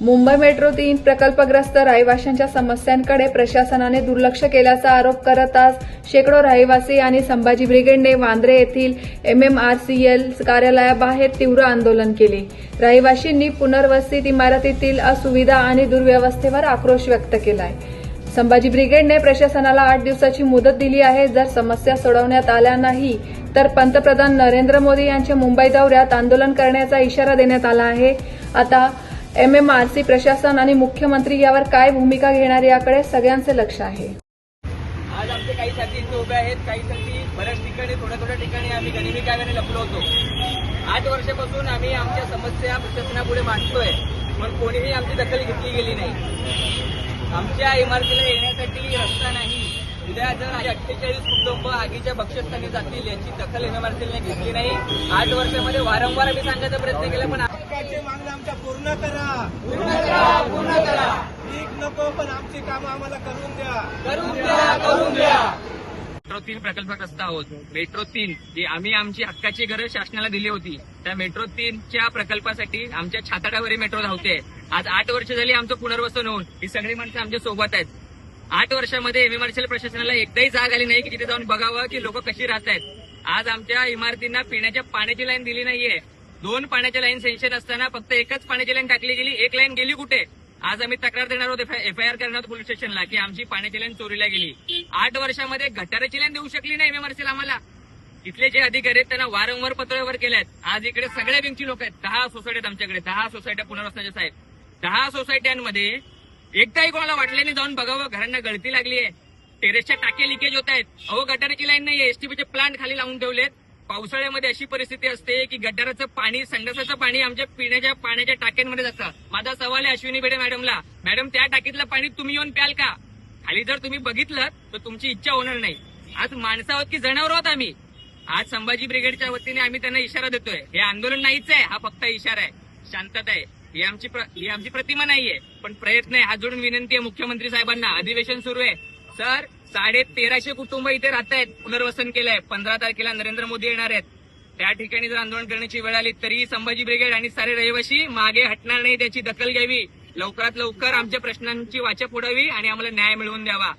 Mumbai metro तीन प्रकल्पग्रस्त रहिवाशांच्या समस्यांकडे प्रशासनाने दुर्लक्ष केल्याचा आरोप करत आज शेकडो रहिवासी आणि संभाजी ब्रिगेडने वांद्रे येथील एमएमआरसीएल कार्यालयाबाहेर तीव्र आंदोलन केले. रहिवाशींनी पुनर्वसित इमारतीतील असुविधा आणि दुर्व्यवस्थेवर आक्रोश व्यक्त केलाय. संभाजी ब्रिगेडने प्रशासनाला आठ दिवसाची मुदत दिली आहे. जर समस्या सोडवण्यात आल्या नाही तर पंतप्रधान नरेंद्र मोदी यांच्या मुंबई दौऱ्यात आंदोलन करण्याचा इशारा देण्यात आला आहे. आता एमएमआरसी प्रशासन आणि मुख्यमंत्री यावर काय भूमिका घेणार याकडे सगळ्यांचे लक्ष आहे. आज आमचे काही साथी इथे उभे आहेत काही साथी बऱ्याच ठिकाणी थोड्या थोड्या ठिकाणी आम्ही गनिमी काव्याने लपलो होतो. आठ वर्षापासून आम्ही आमच्या समस्या प्रशासनापुढे मांडतोय पण कोणीही आमची दखल घेतली गेली नाही. आमच्या इमारतीला येण्यासाठी रस्ता नाही. उद्या जर अठ्ठेचाळीस कुटुंब आगीच्या भक्षस्थानी जातील याची दखल इमारतीने घेतली नाही. आठ वर्षामध्ये वारंवार आम्ही सांगायचा प्रयत्न केला पण सरकारचे मागण्या आमच्या पूर्ण करा. पूर्ण करा पूर्ण करा. ठीक नको पण आमची कामं आम्हाला करून द्या. करून द्या करून द्या. मेट्रो तीन प्रकल्पग्रस्त आहोत. मेट्रो तीन जी आम्ही आमची हक्काची गरज शासनाला दिली होती. त्या मेट्रो तीनच्या प्रकल्पासाठी आमच्या छाताडावरील मेट्रो धावते. आज आठ वर्ष झाली आमचं पुनर्वसन होऊन ही सगळी माणसं आमच्यासोबत आहेत. आठ वर्षामध्ये एमएमआरसीएल प्रशासनाला एकदाही जाग आली नाही की तिथे जाऊन बघावं की लोक कशी राहत आहेत आज आमच्या इमारतींना पिण्याच्या पाण्याची लाईन दिली नाहीये. दोन पाण्याच्या लाईन सेन्शन असताना फक्त एकच पाण्याची लाईन टाकली गेली. एक लाईन गेली कुठे? आज आम्ही तक्रार देणार आहोत एफआयआर करणार पोलीस स्टेशनला की आमची पाण्याची लाईन चोरीला गेली. आठ वर्षामध्ये गटाराची लाईन देऊ शकली नाही एमएमआरसीला आम्हाला. इथले जे अधिकारी आहेत त्यांना वारंवार पत्रव्यवहार केल्यात. आज इकडे सगळ्या बँकची लोक आहेत. दहा सोसायटी आहेत आमच्याकडे. दहा सोसायट्या पुनर्वसनाच्या साहेब. दहा सोसायट्यांमध्ये एकदाही कोणाला वाटल्याने जाऊन बघावं. घरांना गळती लागली आहे टेरेसच्या टाके लिकेज होत आहेत. अहो गटाराची लाईन नाही एसटीपीचे प्लांट खाली लावून ठेवलेत. पावसाळ्यामध्ये अशी परिस्थिती असते की गटाराचं पाणी संडासाचं पाणी आमच्या पिण्याच्या पाण्याच्या टाक्यांमध्ये जातं. माझा सवाल आहे अश्विनी बेडे मॅडमला. मॅडम त्या टाकीतलं पाणी तुम्ही येऊन प्याल का? खाली जर तुम्ही बघितलं तर तुमची इच्छा होणार नाही. आज माणसं आहोत की जनावर आहोत आम्ही? आज संभाजी ब्रिगेडच्या वतीने आम्ही त्यांना इशारा देतोय. हे आंदोलन नाहीच आहे हा फक्त इशारा आहे. शांतता आहे. ही आमची ही आमची प्रतिमा नाहीये. पण प्रयत्न आहे हा जोडून विनंती आहे मुख्यमंत्री साहेबांना. अधिवेशन सुरू आहे. सर साडे तेराशे कुटुंब इथे राहत आहेत पुनर्वसन केलंय. पंधरा तारखेला नरेंद्र मोदी येणार आहेत. त्या ठिकाणी जर आंदोलन करण्याची वेळ आली तरी संभाजी ब्रिगेड आणि सारे रहिवासी मागे हटणार नाही त्याची दखल घ्यावी. लवकरात लवकर आमच्या प्रश्नांची वाचा फोडावी आणि आम्हाला न्याय मिळवून द्यावा.